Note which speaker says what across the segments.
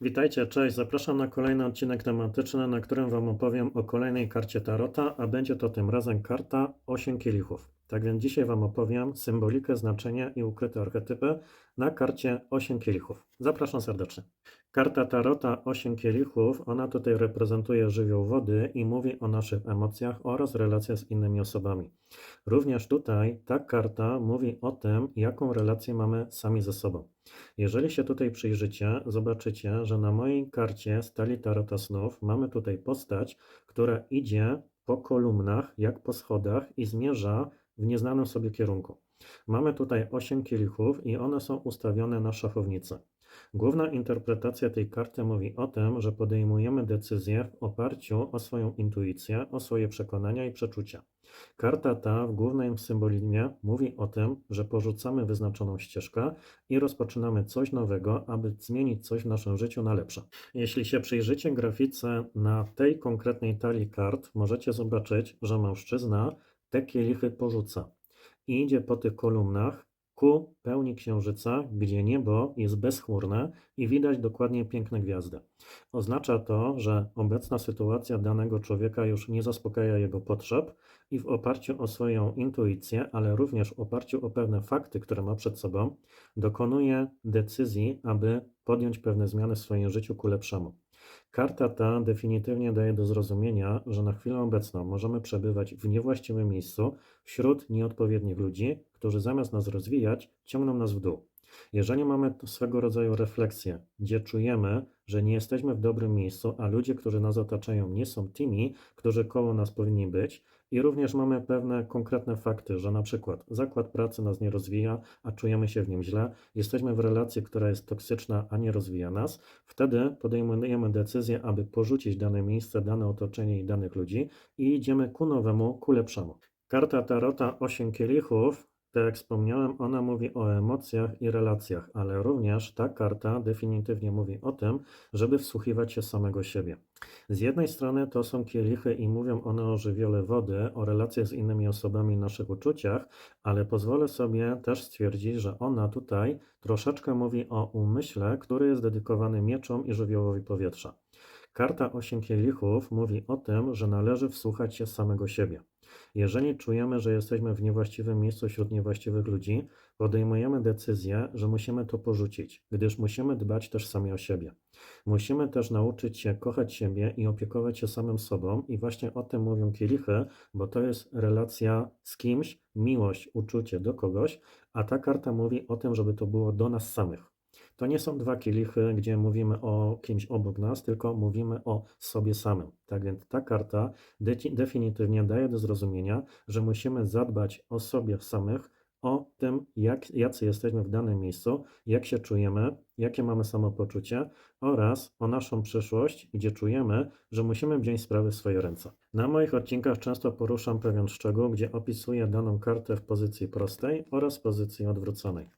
Speaker 1: Witajcie, cześć. Zapraszam na kolejny odcinek tematyczny, na którym Wam opowiem o kolejnej karcie Tarota, a będzie to tym razem karta 8 kielichów. Tak więc dzisiaj Wam opowiem symbolikę, znaczenie i ukryte archetypy na karcie 8 kielichów. Zapraszam serdecznie. Karta Tarota 8 kielichów, ona tutaj reprezentuje żywioł wody i mówi o naszych emocjach oraz relacjach z innymi osobami. Również tutaj ta karta mówi o tym, jaką relację mamy sami ze sobą. Jeżeli się tutaj przyjrzycie, zobaczycie, że na mojej karcie stali Tarota Snów mamy tutaj postać, która idzie po kolumnach, jak po schodach i zmierza w nieznanym sobie kierunku. Mamy tutaj 8 kielichów i one są ustawione na szachownicy. Główna interpretacja tej karty mówi o tym, że podejmujemy decyzje w oparciu o swoją intuicję, o swoje przekonania i przeczucia. Karta ta w głównym symbolizmie mówi o tym, że porzucamy wyznaczoną ścieżkę i rozpoczynamy coś nowego, aby zmienić coś w naszym życiu na lepsze. Jeśli się przyjrzycie grafice na tej konkretnej talii kart, możecie zobaczyć, że mężczyzna te kielichy porzuca i idzie po tych kolumnach ku pełni księżyca, gdzie niebo jest bezchmurne i widać dokładnie piękne gwiazdy. Oznacza to, że obecna sytuacja danego człowieka już nie zaspokaja jego potrzeb i w oparciu o swoją intuicję, ale również w oparciu o pewne fakty, które ma przed sobą, dokonuje decyzji, aby podjąć pewne zmiany w swoim życiu ku lepszemu. Karta ta definitywnie daje do zrozumienia, że na chwilę obecną możemy przebywać w niewłaściwym miejscu wśród nieodpowiednich ludzi, którzy zamiast nas rozwijać, ciągną nas w dół. Jeżeli mamy swego rodzaju refleksję, gdzie czujemy, że nie jesteśmy w dobrym miejscu, a ludzie, którzy nas otaczają, nie są tymi, którzy koło nas powinni być, i również mamy pewne konkretne fakty, że na przykład zakład pracy nas nie rozwija, a czujemy się w nim źle, jesteśmy w relacji, która jest toksyczna, a nie rozwija nas, wtedy podejmujemy decyzję, aby porzucić dane miejsce, dane otoczenie i danych ludzi i idziemy ku nowemu, ku lepszemu. Karta Tarota 8 kielichów tak jak wspomniałem, ona mówi o emocjach i relacjach, ale również ta karta definitywnie mówi o tym, żeby wsłuchiwać się samego siebie. Z jednej strony to są kielichy i mówią one o żywiole wody, o relacjach z innymi osobami, naszych uczuciach, ale pozwolę sobie też stwierdzić, że ona tutaj troszeczkę mówi o umyśle, który jest dedykowany mieczom i żywiołowi powietrza. Karta 8 kielichów mówi o tym, że należy wsłuchać się samego siebie. Jeżeli czujemy, że jesteśmy w niewłaściwym miejscu wśród niewłaściwych ludzi, podejmujemy decyzję, że musimy to porzucić, gdyż musimy dbać też sami o siebie. Musimy też nauczyć się kochać siebie i opiekować się samym sobą, i właśnie o tym mówią kielichy, bo to jest relacja z kimś, miłość, uczucie do kogoś, a ta karta mówi o tym, żeby to było do nas samych. To nie są dwa kielichy, gdzie mówimy o kimś obok nas, tylko mówimy o sobie samym. Tak więc ta karta de- definitywnie daje do zrozumienia, że musimy zadbać o sobie samych, o tym, jak, jacy jesteśmy w danym miejscu, jak się czujemy, jakie mamy samopoczucie oraz o naszą przyszłość, gdzie czujemy, że musimy wziąć sprawy w swoje ręce. Na moich odcinkach często poruszam pewien szczegół, gdzie opisuję daną kartę w pozycji prostej oraz pozycji odwróconej.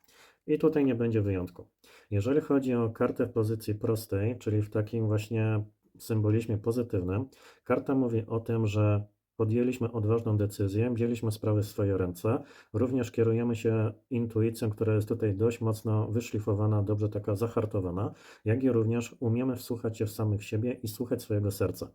Speaker 1: I tutaj nie będzie wyjątku. Jeżeli chodzi o kartę w pozycji prostej, czyli w takim właśnie symbolizmie pozytywnym, karta mówi o tym, że podjęliśmy odważną decyzję, wzięliśmy sprawy w swoje ręce, również kierujemy się intuicją, która jest tutaj dość mocno wyszlifowana, dobrze taka zahartowana, jak i również umiemy wsłuchać się w samych siebie i słuchać swojego serca.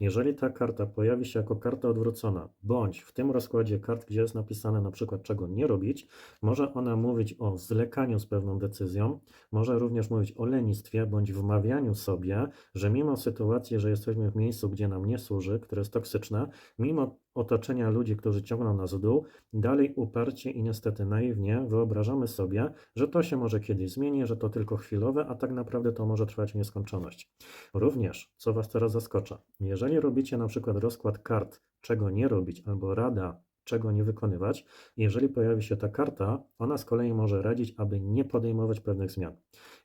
Speaker 1: Jeżeli ta karta pojawi się jako karta odwrócona, bądź w tym rozkładzie kart, gdzie jest napisane na przykład czego nie robić, może ona mówić o zwlekaniu z pewną decyzją, może również mówić o lenistwie bądź wmawianiu sobie, że mimo sytuacji, że jesteśmy w miejscu, gdzie nam nie służy, które jest toksyczne, mimo otoczenia ludzi, którzy ciągną nas w dół, dalej uparcie i niestety naiwnie wyobrażamy sobie, że to się może kiedyś zmieni, że to tylko chwilowe, a tak naprawdę to może trwać w nieskończoność. Również, co Was teraz zaskocza, jeżeli robicie na przykład rozkład kart, czego nie robić, albo rada, czego nie wykonywać, jeżeli pojawi się ta karta, ona z kolei może radzić, aby nie podejmować pewnych zmian.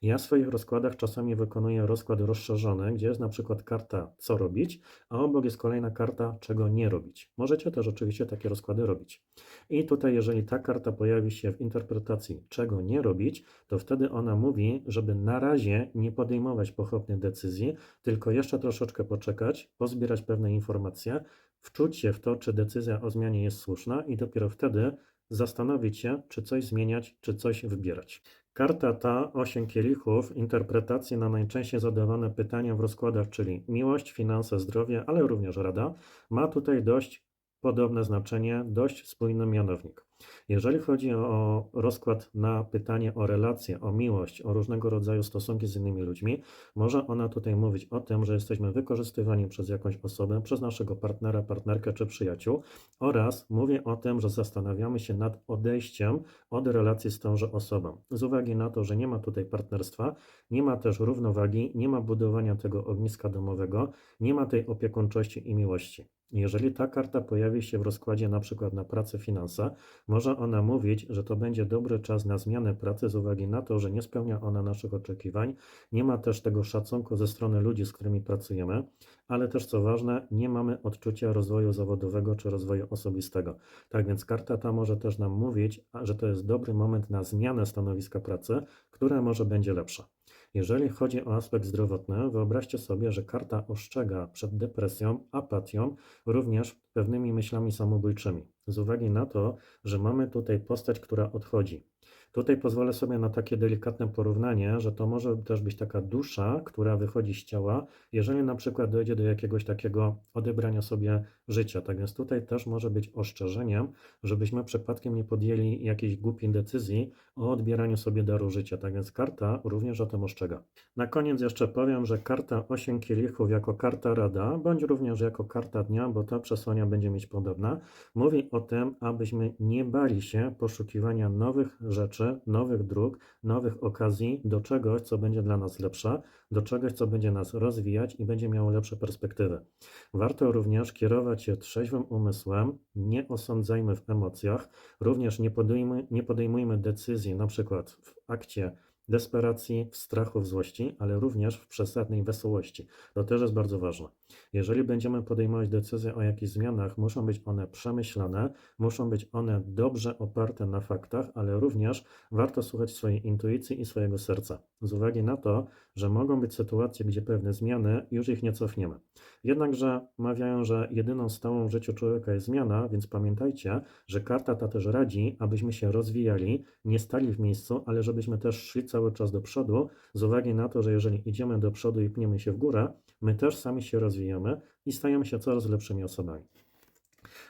Speaker 1: Ja w swoich rozkładach czasami wykonuję rozkład rozszerzony, gdzie jest na przykład karta co robić, a obok jest kolejna karta czego nie robić. Możecie też oczywiście takie rozkłady robić. I tutaj, jeżeli ta karta pojawi się w interpretacji czego nie robić, to wtedy ona mówi, żeby na razie nie podejmować pochopnych decyzji, tylko jeszcze troszeczkę poczekać, pozbierać pewne informacje, wczuć się w to, czy decyzja o zmianie jest słuszna i dopiero wtedy zastanowić się, czy coś zmieniać, czy coś wybierać. Karta ta, 8 kielichów, interpretacji na najczęściej zadawane pytania w rozkładach, czyli miłość, finanse, zdrowie, ale również rada, ma tutaj dość podobne znaczenie, dość spójny mianownik. Jeżeli chodzi o rozkład na pytanie o relacje, o miłość, o różnego rodzaju stosunki z innymi ludźmi, może ona tutaj mówić o tym, że jesteśmy wykorzystywani przez jakąś osobę, przez naszego partnera, partnerkę czy przyjaciół oraz mówi o tym, że zastanawiamy się nad odejściem od relacji z tąże osobą. Z uwagi na to, że nie ma tutaj partnerstwa, nie ma też równowagi, nie ma budowania tego ogniska domowego, nie ma tej opiekuńczości i miłości. Jeżeli ta karta pojawi się w rozkładzie na przykład na pracę finansa, może ona mówić, że to będzie dobry czas na zmianę pracy z uwagi na to, że nie spełnia ona naszych oczekiwań, nie ma też tego szacunku ze strony ludzi, z którymi pracujemy, ale też co ważne, nie mamy odczucia rozwoju zawodowego czy rozwoju osobistego. Tak więc karta ta może też nam mówić, że to jest dobry moment na zmianę stanowiska pracy, która może będzie lepsza. Jeżeli chodzi o aspekt zdrowotny, wyobraźcie sobie, że karta ostrzega przed depresją, apatią, również pewnymi myślami samobójczymi. Z uwagi na to, że mamy tutaj postać, która odchodzi. Tutaj pozwolę sobie na takie delikatne porównanie, że to może też być taka dusza, która wychodzi z ciała, jeżeli na przykład dojdzie do jakiegoś takiego odebrania sobie życia. Tak więc tutaj też może być ostrzeżeniem, żebyśmy przypadkiem nie podjęli jakiejś głupiej decyzji o odbieraniu sobie daru życia. Tak więc karta również o tym ostrzega. Na koniec jeszcze powiem, że karta 8 kielichów jako karta rada, bądź również jako karta dnia, bo ta przesłania będzie mieć podobna, mówi o tym, abyśmy nie bali się poszukiwania nowych rzeczy, nowych dróg, nowych okazji do czegoś, co będzie dla nas lepsze, do czegoś, co będzie nas rozwijać i będzie miało lepsze perspektywy. Warto również kierować się trzeźwym umysłem, nie osądzajmy w emocjach, również nie podejmujmy, nie podejmujmy decyzji, na przykład w akcie desperacji, w strachu, w złości, ale również w przesadnej wesołości. To też jest bardzo ważne. Jeżeli będziemy podejmować decyzje o jakichś zmianach, muszą być one przemyślane, muszą być one dobrze oparte na faktach, ale również warto słuchać swojej intuicji i swojego serca. Z uwagi na to, że mogą być sytuacje, gdzie pewne zmiany już ich nie cofniemy. Jednakże mawiają, że jedyną stałą w życiu człowieka jest zmiana, więc pamiętajcie, że karta ta też radzi, abyśmy się rozwijali, nie stali w miejscu, ale żebyśmy też szli cały czas do przodu, z uwagi na to, że jeżeli idziemy do przodu i pniemy się w górę, my też sami się rozwijamy i stajemy się coraz lepszymi osobami.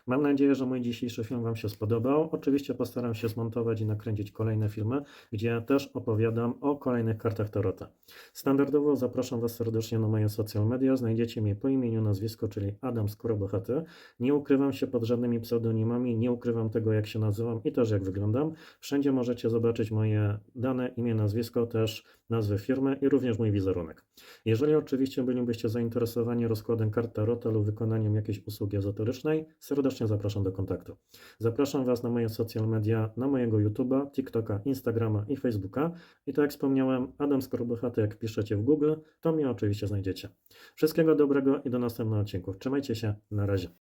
Speaker 1: Mam nadzieję, że mój dzisiejszy film Wam się spodobał. Oczywiście postaram się zmontować i nakręcić kolejne filmy, gdzie też opowiadam o kolejnych kartach Tarota. Standardowo zapraszam Was serdecznie na moje social media. Znajdziecie mnie po imieniu, nazwisko, czyli Adam Skórobochaty. Nie ukrywam się pod żadnymi pseudonimami, nie ukrywam tego, jak się nazywam i też jak wyglądam. Wszędzie możecie zobaczyć moje dane, imię, nazwisko, też nazwę firmy i również mój wizerunek. Jeżeli oczywiście bylibyście zainteresowani rozkładem kart Tarota lub wykonaniem jakiejś usługi ezoterycznej, serdecznie zapraszam do kontaktu. Zapraszam Was na moje social media, na mojego YouTube'a, TikToka, Instagrama i Facebooka. I tak jak wspomniałem, Adam Skorbochaty, jak piszecie w Google, to mnie oczywiście znajdziecie. Wszystkiego dobrego i do następnych odcinków. Trzymajcie się, na razie.